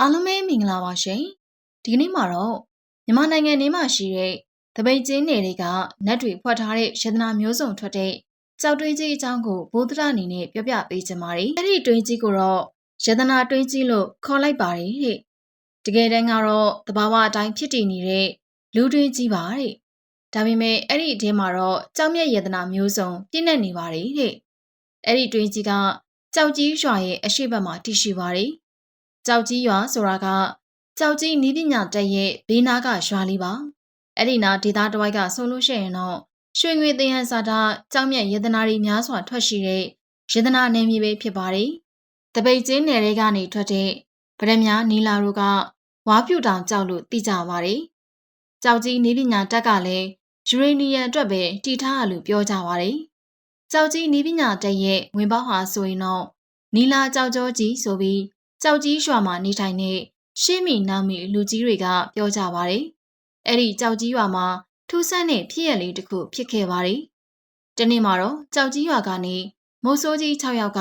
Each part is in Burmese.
အားလုံးပဲမင်္ဂလာပါရှင်ဒီကနေ့မှာတော့မြန်မာနိုင်ငံနေမှာရှိတဲ့တပိတ်ကျင်းနယ်တွေကနတ်တွေဖွက်ထားတဲ့ရတနာမျိုးစုံထွက်တဲ့ကြောက်တွင်းကြီးအကြောင်းကိုဘိုးဒရအနေနဲ့ပြောပြပေးချင်ပါတယ်အဲ့ဒီတွင်းကြီးကိုတော့ရတနာတွင်းကြီးလို့ခေါ်လိုက်ပါတယ်တဲ့တကယ်တမ်းကတော့တဘာဝအတိုင်းဖြစ်တည်နေတဲ့လူတွင်းကြီးပါတဲ့ဒါပေမဲ့အဲ့ဒီအထဲမှာတော့ကြောက်မြက်ရတနာမျိုးစုံပြည့်နေနေပါတယ်တဲ့အဲ့ဒီတွင်းကြီးကကြောက်ကြီးရွာရဲ့အရှိတ်ဘက်မှာတည်ရှိပါတယ် ကြောက်ကြီးရွာဆိုတာကကြောက်ကြီးနီးပညာတက်ရဲ့ဘေးနားကရွာလေးပါအဲ့ဒီနာဒေသတစ်ဝိုက်ကဆိုလို့ရှိရင်တော့ရွှေငွေသင်္ဟန်စာတာကြောက်မြတ်ယေဒနာတွေများစွာထွက်ရှိတဲ့ယေဒနာနယ်မြေပဲဖြစ်ပါတယ်တပိတ်ကျင်းနယ်တွေကနေထွက်တဲ့ဗရမ ्या နီလာတို့ကဝါပြူတောင်ကြောက်လို့သိကြပါတယ်ကြောက်ကြီးနီးပညာတက်ကလည်းယူရေနီယံအတွက်ပဲတည်ထားရလို့ပြောကြပါတယ်ကြောက်ကြီးနီးပညာတက်ရဲ့ဝင်ပေါက်ဟာဆိုရင်တော့နီလာကြောက်ကြောကြီးဆိုပြီး ကြောက်ကြီးရွာမှာနေထိုင်တဲ့ရှင်းမီနာမီလူကြီးတွေကပြောကြပါတယ်။အဲ့ဒီကြောက်ကြီးရွာမှာထူးဆန်းတဲ့ဖြစ်ရလေးတစ်ခုဖြစ်ခဲ့ပါတယ်။ဒီနေ့မှာတော့ကြောက်ကြီးရွာကနေမိုးဆိုးကြီး6ယောက်က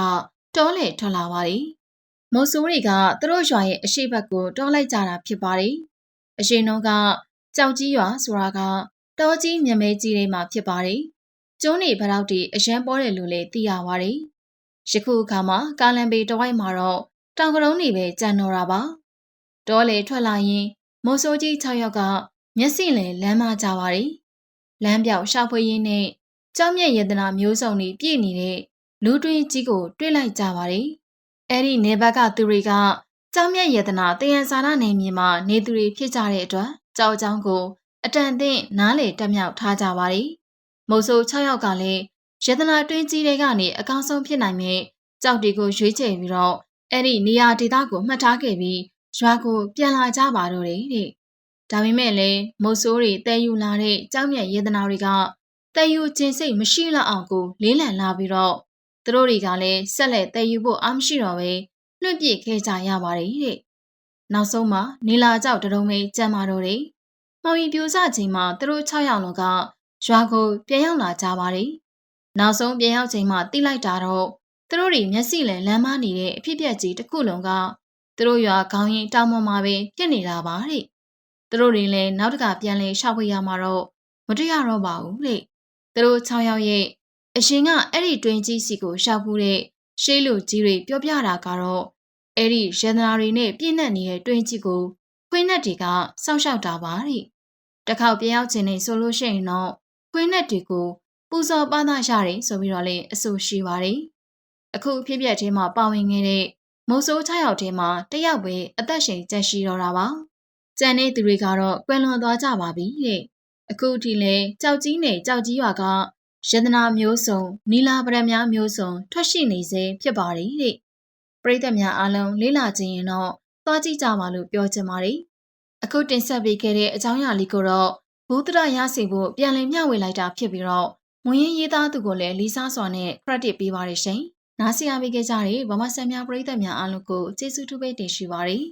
တောလေထွက်လာပါတယ်။မိုးဆိုးတွေကသူတို့ရွာရဲ့အရှိတ်ဘက်ကိုတောလိုက်ကြတာဖြစ်ပါတယ်။အရှိန်နှုံးကကြောက်ကြီးရွာဆိုတာကတောကြီးမြမဲကြီးတွေမှာဖြစ်ပါတယ်။ကျုံးနေဗရောက်တီအရန်ပေါ်တယ်လို့လည်းသိရပါတယ်။ယခုအခါမှာကာလန်ပေတဝိုက်မှာတော့ တောင်ကလုံးတွေပဲကြံတော့တာပါတောလေထွက်လာရင်မိုးဆိုးကြီး6ယောက်ကမျက်စိလည်းလမ်းမကြပါတယ်လမ်းပြောက်ရှာဖွေရင်းနဲ့ကြောက်မြက်ယတနာမျိုးစုံတွေပြည့်နေတဲ့လူတွင်းကြီးကို တွေ့လိုက်ကြပါတယ်အဲ့ဒီနေဘက်ကသူတွေကကြောက်မြက်ယတနာတယံစာရနယ်မြေမှာနေသူတွေဖြစ်ကြတဲ့အတွက်ကြောက်ကြောင်းကို အတန်အသင့်နားလေတက်မြောက်ထားကြပါတယ်မိုးဆိုး6ယောက်ကလည်းယတနာတွင်းကြီးတွေကနေအကောင်းဆုံးဖြစ်နိုင်မဲ့ကြောက်တွေကိုရွေးချယ်ပြီးတော့ အဲ့ဒီနေရာဒေသကိုမှတ်ထားခဲ့ပြီးရွာကိုပြန်လာကြပါတော့တယ်တဲ့။ဒါပေမဲ့လည်းမုတ်ဆိုးတွေတဲယူလာတဲ့ကြောက်မြတ်ယေဒနာတွေကတဲယူခြင်းစိတ်မရှိလောက်အောင်ကိုလေးလံလာပြီးတော့သူတို့တွေကလည်းဆက်လက်တဲယူဖို့အားမရှိတော့ပဲလွှင့်ပစ်ခဲ့ကြရပါတယ်တဲ့။နောက်ဆုံးမှာနီလာကြောက်တရုံမေးကြံမာတော့တယ်။မောင်ရီပြိုစချိန်မှာသူတို့6ယောက်လုံးကရွာကိုပြန်ရောက်လာကြပါတယ်။နောက်ဆုံးပြန်ရောက်ချိန်မှာတိလိုက်တာတော့ သူတို့တွေမျက်စိလည်းလမ်းမနေတဲ့အဖြစ်ပြက်ကြီးတစ်ခုလုံးကသူတို့ရွာခေါင်းရင်တောင်ပေါ်မှာပဲပြစ်နေတာပါတဲ့သူတို့တွေလည်းနောက်တကပြန်လဲရှောက်ဖွေရမှာတော့မတွေ့ရတော့ပါဘူးတဲ့သူတို့6ယောက်ရဲ့အရှင်ကအဲ့ဒီတွင်ကြီးစီကိုရှောက်ဖူးတဲ့ရှေးလူကြီးတွေပြောပြတာကတော့အဲ့ဒီရတနာတွေနဲ့ပြည့်နှက်နေတဲ့တွင်ကြီးကိုခွင်းနဲ့တွေကစောင့်ရှောက်တာပါတဲ့တခေါက်ပြောင်းခြင်းနဲ့ဆိုလို့ရှိရင်တော့ခွင်းနဲ့တွေကိုပူဇော်ပန်းသားရတယ်ဆိုပြီးတော့လည်းအဆိုရှိပါတယ် အခုဖြစ်ပျက်ထဲမှာပါဝင်ခဲ့တဲ့မုံဆိုး6ယောက်ထဲမှာတစ်ယောက်ပဲအသက်ရှင်ကျန်ရှိတော့တာပါ။ကြံတဲ့သူတွေကတော့ကွယ်လွန်သွားကြပါပြီတဲ့။အခုထိလဲကြောက်ကြီးနဲ့ကြောက်ကြီးရွာကယန္တနာမျိုးစုံနီလာပရမများမျိုးစုံထွက်ရှိနေစေဖြစ်ပါတယ်တဲ့။ပရိသတ်များအားလုံးလေးလာခြင်းရင်တော့သွားကြည့်ကြပါလို့ပြောချင်ပါတယ်။အခုတင်ဆက်ပေးခဲ့တဲ့အကြောင်းအရာလေးကိုတော့ဘူဒရရစီဖို့ပြန်လည်မျှဝေလိုက်တာဖြစ်ပြီးတော့မွေးရေးသားသူကိုလည်းလီစာစွာနဲ့ credit ပေးပါရရှင်။ နားဆင်ရပေးခဲ့ကြတဲ့ဗမာဆန်များပရိသတ်များအားလုံးကိုကျေးဇူးတူပဲတင်ရှိပါရယ်